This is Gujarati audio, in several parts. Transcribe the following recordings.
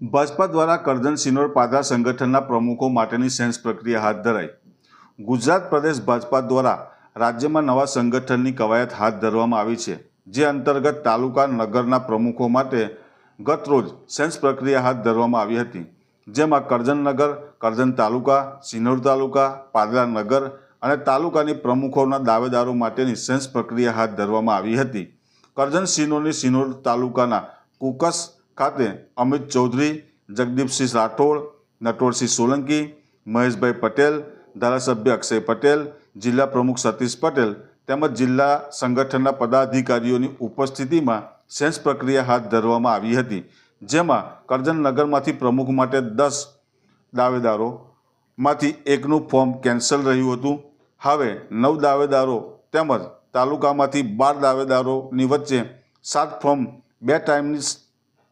ભાજપા દ્વારા કરજણ સિનોર પાદરા સંગઠનના પ્રમુખો માટેની સેન્સ પ્રક્રિયા હાથ ધરાઈ. ગુજરાત પ્રદેશ ભાજપા દ્વારા રાજ્યમાં નવા સંગઠનની કવાયત હાથ ધરવામાં આવી છે, જે અંતર્ગત તાલુકા નગરના પ્રમુખો માટે ગત રોજ સેન્સ પ્રક્રિયા હાથ ધરવામાં આવી હતી, જેમાં કરજણ નગર, કરજણ તાલુકા, સિનોર તાલુકા, પાદરા નગર અને તાલુકાની પ્રમુખોના દાવેદારો માટેની સેન્સ પ્રક્રિયા હાથ ધરવામાં આવી હતી. કરજણ સિનોરની સિનોર તાલુકાના કુકસ ખાતે અમિત ચૌધરી, જગદીપસિંહ રાઠોડ, નટવરસિંહ સોલંકી, મહેશભાઈ પટેલ, ધારાસભ્ય અક્ષય પટેલ, જિલ્લા પ્રમુખ સતીશ પટેલ તેમજ જિલ્લા સંગઠનના પદાધિકારીઓની ઉપસ્થિતિમાં સેન્સ પ્રક્રિયા હાથ ધરવામાં આવી હતી, જેમાં કરજનનગરમાંથી પ્રમુખ માટે દસ દાવેદારોમાંથી એકનું ફોર્મ કેન્સલ રહ્યું હતું. હવે નવ દાવેદારો તેમજ તાલુકામાંથી બાર દાવેદારોની વચ્ચે સાત ફોર્મ બે ટાઈમની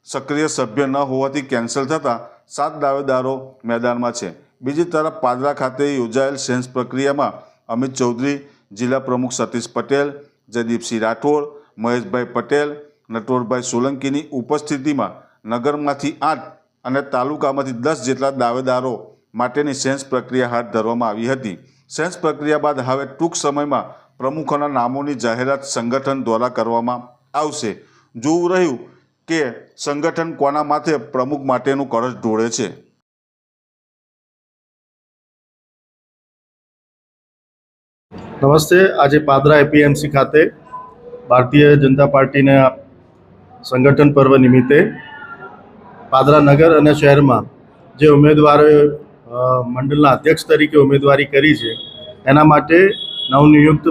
સક્રિય સભ્ય ન હોવાથી કેન્સલ થતાં સાત દાવેદારો મેદાનમાં છે. બીજી તરફ પાદરા ખાતે યોજાયેલ સેન્સ પ્રક્રિયામાં અમિત ચૌધરી, જિલ્લા પ્રમુખ સતીશ પટેલ, જયદીપસિંહ રાઠોડ, મહેશભાઈ પટેલ, નટવરભાઈ સોલંકીની ઉપસ્થિતિમાં નગરમાંથી આઠ અને તાલુકામાંથી દસ જેટલા દાવેદારો માટેની સેન્સ પ્રક્રિયા હાથ ધરવામાં આવી હતી. સેન્સ પ્રક્રિયા બાદ હવે ટૂંક સમયમાં પ્રમુખોના નામોની જાહેરાત સંગઠન દ્વારા કરવામાં આવશે. જોવું રહ્યું કે સંગઠન કોના માથે પ્રમુખ માટેનું કરજ ઢોળે છે? નમસ્તે, આજે પાદરા એપીએમસી ખાતે ભારતીય જનતા પાર્ટીના સંગઠન પર્વ નિમિત્તે પાદરા નગર અને શહેરમાં જે ઉમેદવારોએ મંડળના અધ્યક્ષ તરીકે ઉમેદવારી કરી છે, એના માટે નવનિયુક્ત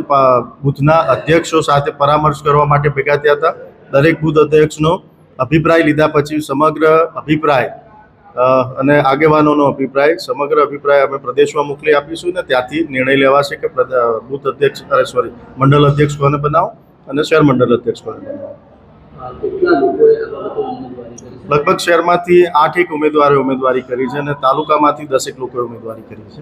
બુથના અધ્યક્ષો સાથે પરામર્શ કરવા માટે ભેગા થયા હતા. દરેક બુથ અધ્યક્ષનો અભિપ્રાય લીધા પછી સમગ્ર અભિપ્રાય અને આગેવાનોનો અભિપ્રાય, સમગ્ર અભિપ્રાય અમે પ્રદેશમાં મોકલી આપીશું ને ત્યાંથી નિર્ણય લેવાશે કે બૂથ અધ્યક્ષ, અરે સોરી મંડળ અધ્યક્ષ કોને બનાવો અને શહેર મંડળ અધ્યક્ષ કોને બનાવો. લગભગ શહેરમાંથી આઠેક ઉમેદવારે ઉમેદવારી કરી છે અને તાલુકામાંથી દસેક લોકોએ ઉમેદવારી કરી છે.